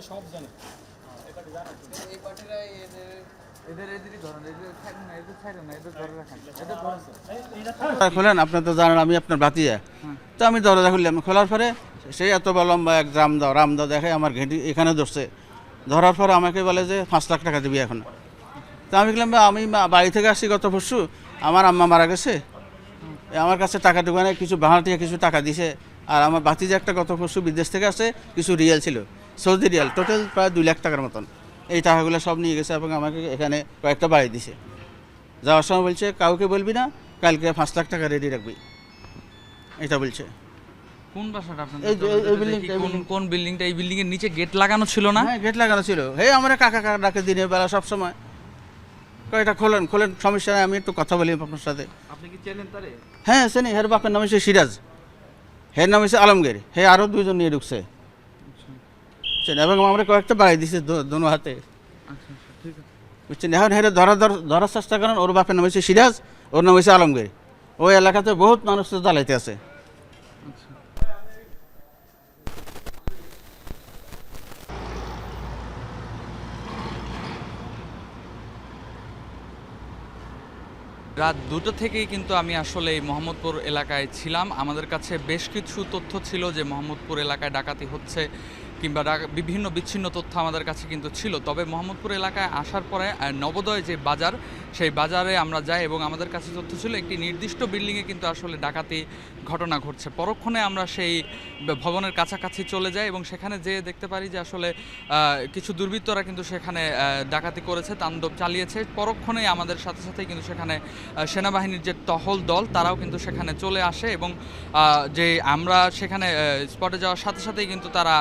পার্টিরা সব জানে। দরজা খোলেন আপনি তো জানেন আমি আপনার ভাতিজা তো আমি দরজা খুললাম খোলার পরে সেই এত লম্বা এক রাম দাও রাম দাও দেখে আমার ঘেঁটি এখানে ধরছে। ধরার পরে আমাকে বলে যে পাঁচ লাখ টাকা দিবি এখন। তো আমি বললাম "বা, আমি বাড়ি থেকে আসছি গত পরশু আমার আম্মা মারা গেছে। আমার কাছে টাকা টুকানে কিছু ভাড়াটিয়া কিছু টাকা দিছে। আর আমার ভাতিজা একটা গত পরশু বিদেশ থেকে আসে কিছু রিয়াল ছিল। সৌদি রিয়াল টোটাল প্রায় দুই লাখ টাকার মতন। এই টাকাগুলো সব নিয়ে গেছে এবং আমাকে এখানে কয়েকটা বাড়ি দিছে। যাওয়ার সময় বলছে কাউকে বলবি না কালকে পাঁচ লাখ টাকা রেডি রাখবি। এটা বলছে। কোন বাসাটা আপনাদের এই বিল্ডিংটা এই বিল্ডিং এর নিচে গেট লাগানো ছিল না? হ্যাঁ গেট লাগানো ছিল। হে আমরা কাকা কাকা ডাকে দিনের বেলা সব সময়। খোলেন খোলেন সমস্যা নেই আমি একটু কথা বলি আপনার সাথে। আপনি কি চেনেন তারে? হ্যাঁ হের বাপের নাম হচ্ছে সিরাজ। হের নাম হচ্ছে আলমগীর। হে আরও দুজন নিয়ে ঢুকছে। বুঝছেন? এবং আমরা কয়েকটা বাড়াই দিছে দোনো হাতে। আচ্ছা আচ্ছা বুঝছেন? এখন হেরে ধরা ধরার চেষ্টা করেন ওর বাপের নাম হচ্ছে সিরাজ ওর নাম হচ্ছে আলমগীর। ওই এলাকাতে বহুত মানুষ তো জ্বালাইতে আছে। আচ্ছা। রাত দুটো থেকেই কিন্তু আমি আসলে এই মোহাম্মদপুর এলাকায় ছিলাম। আমাদের কাছে বেশ কিছু তথ্য ছিল যে মোহাম্মদপুর এলাকায় ডাকাতি হচ্ছে। কিংবা বিভিন্ন বিচ্ছিন্ন তথ্য আমাদের কাছে কিন্তু ছিল। তবে মোহাম্মদপুর এলাকায় আসার পরে নবোদয় যে বাজার, সেই বাজারে আমরা যাই এবং আমাদের কাছে তথ্য ছিল, একটি নির্দিষ্ট বিল্ডিংয়ে কিন্তু আসলে ডাকাতি ঘটনা ঘটছে। পরক্ষণে আমরা সেই ভবনের কাছাকাছি চলে যাই এবং সেখানে যেয়ে দেখতে পারি যে আসলে কিছু দুর্বৃত্তরা কিন্তু সেখানে ডাকাতি করেছে, তাণ্ডব চালিয়েছে। পরক্ষণেই আমাদের সাথে সাথেই কিন্তু সেখানে সেনাবাহিনীর যে টহল দল, তারাও কিন্তু সেখানে চলে আসে এবং যে আমরা সেখানে স্পটে যাওয়ার সাথে সাথেই কিন্তু তারা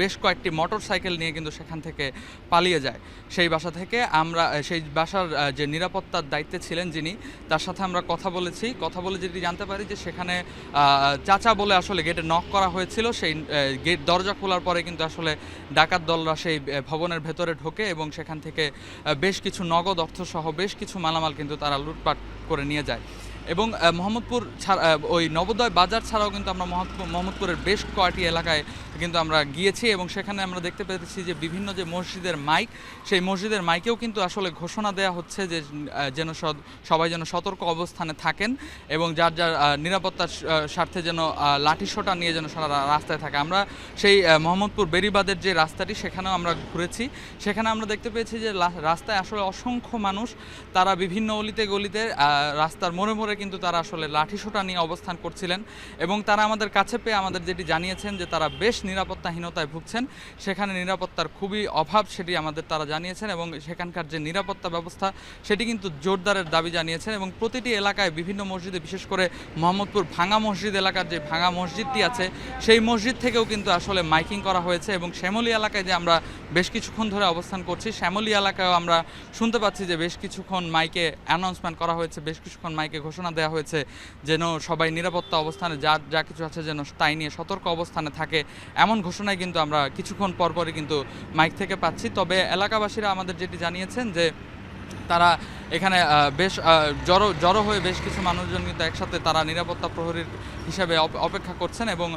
বেশ কয়েকটি মোটর সাইকেল নিয়ে কিন্তু সেখান থেকে পালিয়ে যায়। সেই বাসা থেকে আমরা সেই বাসার যে নিরাপত্তার দায়িত্বে ছিলেন যিনি, তার সাথে আমরা কথা বলেছি। কথা বলে যেটি জানতে পারি যে সেখানে চাচা বলে আসলে গেটে নক করা হয়েছিল। সেই গেট দরজা খোলার পরে কিন্তু আসলে ডাকাত দলরা সেই ভবনের ভেতরে ঢোকে এবং সেখান থেকে বেশ কিছু নগদ অর্থসহ বেশ কিছু মালামাল কিন্তু তারা লুটপাট করে নিয়ে যায়। এবং মোহাম্মদপুর ছাড়া ওই নবোদয় বাজার ছাড়াও কিন্তু আমরা মোহাম্মদপুর- মোহাম্মদপুরের বেশ কয়েকটি এলাকায় কিন্তু আমরা গিয়েছি এবং সেখানে আমরা দেখতে পেয়েছি যে বিভিন্ন যে মসজিদের মাইক, সেই মসজিদের মাইকেও কিন্তু আসলে ঘোষণা দেওয়া হচ্ছে যে যেন সবাই যেন সতর্ক অবস্থানে থাকেন এবং যার যার নিরাপত্তার স্বার্থে যেন লাঠিসোঁটা নিয়ে যেন সারা রাস্তায় থাকে। আমরা সেই মোহাম্মদপুর বেরিবাদের যে রাস্তাটি, সেখানেও আমরা ঘুরেছি। সেখানে আমরা দেখতে পেয়েছি যে রাস্তায় আসলে অসংখ্য মানুষ, তারা বিভিন্ন অলিতে গলিতে রাস্তার মোড়ে মোড়ে কিন্তু তারা আসলে লাঠিসোঁটা নিয়ে অবস্থান করছিলেন এবং তারা আমাদের কাছে পেয়ে আমাদের যেটি জানিয়েছেন যে তারা বেশ নিরাপত্তাহীনতায় ভুগছেন। সেখানে নিরাপত্তার খুবই অভাব সেটি আমাদের তারা জানিয়েছেন এবং সেখানকার যে নিরাপত্তা ব্যবস্থা সেটি কিন্তু জোরদারের দাবি জানিয়েছেন এবং প্রতিটি এলাকায় বিভিন্ন মসজিদে, বিশেষ করে মোহাম্মদপুর ভাঙা মসজিদ এলাকার যে ভাঙা মসজিদটি আছে, সেই মসজিদ থেকেও কিন্তু আসলে মাইকিং করা হয়েছে এবং শ্যামলী এলাকায় যে আমরা বেশ কিছুক্ষণ ধরে অবস্থান করছি, শ্যামলী এলাকায়ও আমরা শুনতে পাচ্ছি যে বেশ কিছুক্ষণ মাইকে অ্যানাউন্সমেন্ট করা হয়েছে, বেশ কিছুক্ষণ মাইকে ঘোষণা দেওয়া হয়েছে যেন সবাই নিরাপত্তা অবস্থানে, যা যা কিছু আছে যেন তাই নিয়ে সতর্ক অবস্থানে থাকে। এমন ঘোষণায় কিন্তু আমরা কিছুক্ষণ পরপরই কিন্তু মাইক থেকে পাচ্ছি। তবে এলাকাবাসীরা আমাদের যেটি জানিয়েছেন যে তারা এখানে বেশ জড়ো জড়ো হয়ে বেশ কিছু মানুষজন কিন্তু একসাথে তারা নিরাপত্তা প্রহরীর হিসাবে অপেক্ষা করছেন এবং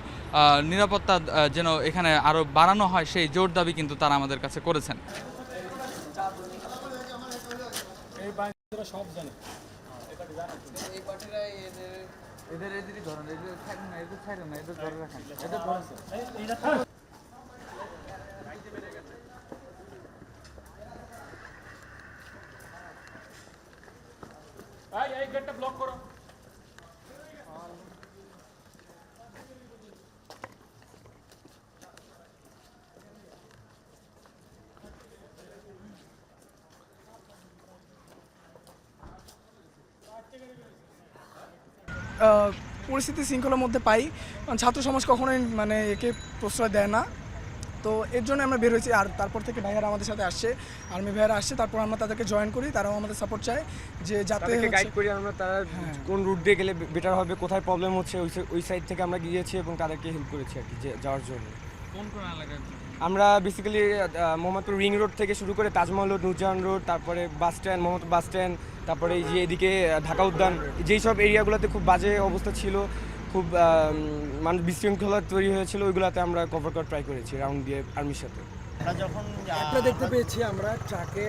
নিরাপত্তা যেন এখানে আরও বাড়ানো হয় সেই জোর দাবি কিন্তু তারা আমাদের কাছে করেছেন। এই পার্টিরা এদের এদের এদেরই ধরেন, এদের ছাড়েন না, এদের ছাড়েন না, এদের ধরে রাখেন। এদের ধরেন। পরিস্থিতি শৃঙ্খলার মধ্যে পাই। কারণ ছাত্র সমাজ কখনোই মানে একে প্রশ্রয় দেয় না। তো এর জন্য আমরা বের হয়েছি। আর তারপর থেকে ভাইয়ারা আমাদের সাথে আসছে আর্মি ভাইয়ারা আসছে তারপর আমরা তাদেরকে জয়েন করি তারাও আমাদের সাপোর্ট চায় যে যাতে গাইড করি আমরা তারা কোন রুট দিয়ে গেলে বেটার হবে কোথায় প্রবলেম হচ্ছে ওই ওই সাইড থেকে আমরা গিয়েছি এবং তাদেরকে হেল্প করেছি আর কি যে- যাওয়ার জন্য। কোন কোন এলাকায় আমরা বেসিক্যালি মোহাম্মদপুর রিং রোড থেকে শুরু করে তাজমহল রোড নুরজাহান রোড তারপরে bus stand Mohammad bus stand তারপরে এই যে এদিকে ঢাকা উদ্যান যেই সব এরিয়াগুলোতে খুব বাজে অবস্থা ছিল খুব মানুষ বিশৃঙ্খলা তৈরি হয়েছিল ওইগুলোতে আমরা কভার করার ট্রাই করেছি রাউন্ড দিয়ে আর্মির সাথে। আমরা যখন একটা দেখতে পেয়েছি আমরা ট্রাকে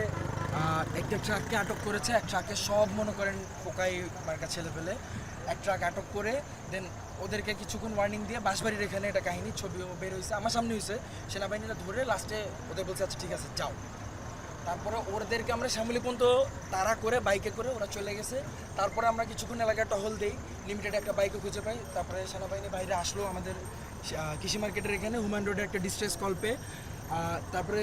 একটা ট্রাককে আটক করেছে এক ট্রাকে সব মনে করেন পোকাই মার্কা ছেলে ফেলে এক ট্রাক আটক করে দেন ওদেরকে কিছুক্ষণ ওয়ার্নিং দিয়ে বাঁশবাড়ির এখানে একটা কাহিনী, ছবি বের হয়েছে আমার সামনে হয়েছে সেনাবাহিনীরা ধরে লাস্টে ওদের বলছে আচ্ছা ঠিক আছে, যাও। তারপরে ওদেরকে আমরা শ্যামলি পর্যন্ত তাড়া করে বাইকে করে ওরা চলে গেছে। তারপরে আমরা কিছুক্ষণ এলাকায় টহল দিই লিমিটেড একটা বাইকে খুঁজে পাই। তারপরে সেনাবাহিনী বাইরে আসলো আমাদের কৃষি মার্কেটের এখানে হুমান রোডে একটা ডিস্ট্রেস কল তারপরে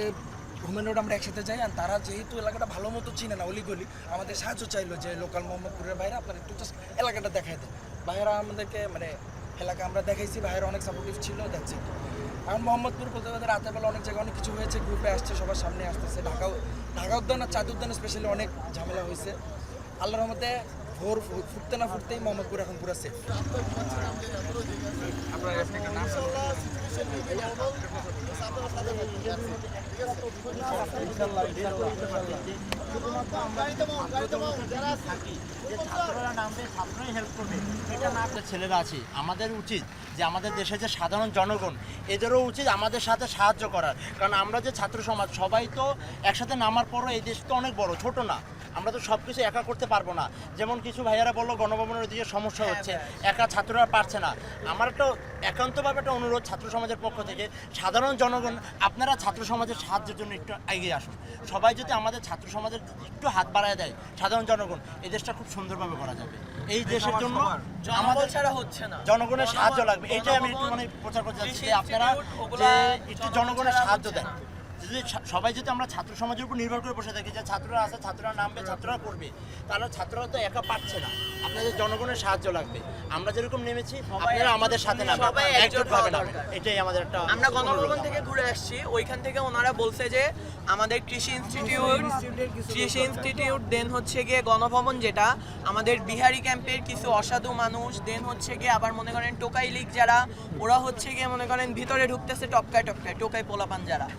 হুমান রোড আমরা একসাথে যাই, আর তারা যেহেতু এলাকাটা ভালো মতো চিনে না, অলিগলি, আমাদের সাহায্য চাইলো যে লোকাল মোহাম্মদপুরের বাইরে আপনারা একটু জাস্ট এলাকাটা দেখাই দেন। ভাইয়েরা আমাদেরকে মানে এলাকা আমরা দেখাইছি ভাইয়েরা অনেক সাপোর্টিভ ছিল দেখছি এখন মোহাম্মদপুর বলতে রাতের বেলা অনেক জায়গায় অনেক কিছু হয়েছে গ্রুপে আসছে, সবার সামনে আসতেছে, ঢাকা ঢাকা উদ্যান আর চাঁদ উদ্যান স্পেশালি অনেক ঝামেলা হয়েছে। আল্লাহর রহমতে ভোর ফুটতে না ফুটতেই মোহাম্মদপুর এখন পুরো সেফ ছেলেরা আছে আমাদের উচিত যে আমাদের দেশের যে সাধারণ জনগণ এদেরও উচিত আমাদের সাথে সাহায্য করার কারণ আমরা যে ছাত্র সমাজ, সবাই তো একসাথে নামার পরও এই দেশ তো অনেক বড়, ছোট না। আমরা তো সব কিছু একা করতে পারব না। যেমন কিছু ভাইয়ারা বলল গণভবনের ওদিকে সমস্যা হচ্ছে। একা ছাত্ররা পারছে না। আমার একটা একান্তভাবে একটা অনুরোধ ছাত্র সমাজের পক্ষ থেকে সাধারণ জনগণ আপনারা ছাত্র সমাজের সাহায্যের জন্য একটু এগিয়ে আসুন। সবাই যদি আমাদের ছাত্র সমাজের একটু হাত বাড়ায় দেয় সাধারণ জনগণ এই দেশটা খুব সুন্দরভাবে করা যাবে। এই দেশের জন্য আমাদের ছাড়া হচ্ছে না। জনগণের সাহায্য লাগবে। এটাই আমি একটু মানে প্রচার করতে চাচ্ছি যে আপনারা যে একটু জনগণের সাহায্য দেন। যদি সবাই যদি আমরা ছাত্র সমাজের উপর নির্ভর করে বসে থাকি যে ছাত্ররা আছে ছাত্ররা নামবে ছাত্ররা করবে তাহলে ছাত্ররা তো একা পারছে না। আপনাদের জনগণের সাহায্য লাগবে। আমরা যেরকম নেমেছি আপনারা আমাদের সাথে নামবেন। সবাই একজোট দরকার। এটাই আমাদের একটা আমরা। গণভবন থেকে ঘুরে আসছি। ওইখান থেকে ওনারা বলছে যে আমাদের কৃষি ইনস্টিটিউট কৃষি ইনস্টিটিউট দেন হচ্ছে গিয়ে গণভবন যেটা। আমাদের বিহারি ক্যাম্পের কিছু অসাধু মানুষ দেন হচ্ছে গিয়ে আবার মনে করেন টোকাই লীগ যারা ওরা হচ্ছে গিয়ে মনে করেন ভিতরে ঢুকতেছে টপকায় টপকায় টোকাই পোলাপান যারা।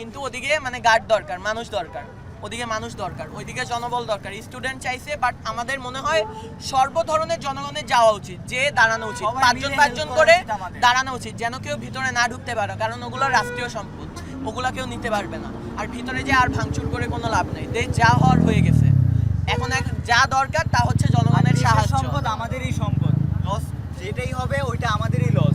কিন্তু ওদিকে মানে গার্ড দরকার মানুষ দরকার ওদিকে মানুষ দরকার ওইদিকে জনবল দরকার। স্টুডেন্ট চাইছে বাট আমাদের মনে হয় সর্ব ধরনের জনগণের যাওয়া উচিত যে দাঁড়ানো উচিত পাঁচজন পাঁচজন করে দাঁড়ানো উচিত যেন কেউ ভিতরে না ঢুকতে পারে কারণ ওগুলো রাষ্ট্রীয় সম্পদ ওগুলো কেউ নিতে পারবে না। আর ভিতরে যে আর ভাঙচুর করে কোনো লাভ নেই দেশ যা হওয়ার হয়ে গেছে। এখন এক- যা দরকার তা হচ্ছে জনগণের সাহায্য। সম্পদ আমাদেরই সম্পদ। লস যেটাই হবে ওইটা আমাদেরই লস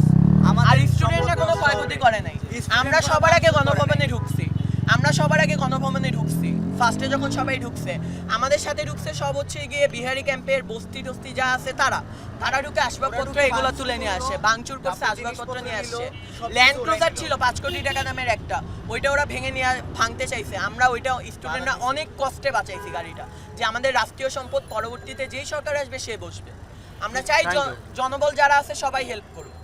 আর স্টুডেন্টরা কোনো ক্ষয়ক্ষতি করে নাই। আমরা সবার আগে গণভবনে ঢুকছি। আমরা সবার আগে গণভবনে ঢুকছি। ফার্স্টে যখন সবাই ঢুকছে আমাদের সাথে ঢুকছে সব হচ্ছে গিয়ে বিহারি ক্যাম্পের বস্তি টস্তি যা আছে তারা। তারা ঢুকে আসবাবপত্র এগুলো তুলে নিয়ে আসে ভাঙচুর করছে আসবাবপত্র নিয়ে আসছে ল্যান্ড ক্রুজার ছিল পাঁচ কোটি টাকা দামের একটা। ওইটা ওরা ভেঙে নিয়ে ভাঙতে চাইছে। আমরা ওইটা স্টুডেন্টরা অনেক কষ্টে বাঁচাইছি গাড়িটা যে আমাদের রাষ্ট্রীয় সম্পদ পরবর্তীতে যেই সরকার আসবে সে বসবে। আমরা চাই জন- জনবল যারা আছে সবাই হেল্প করুক।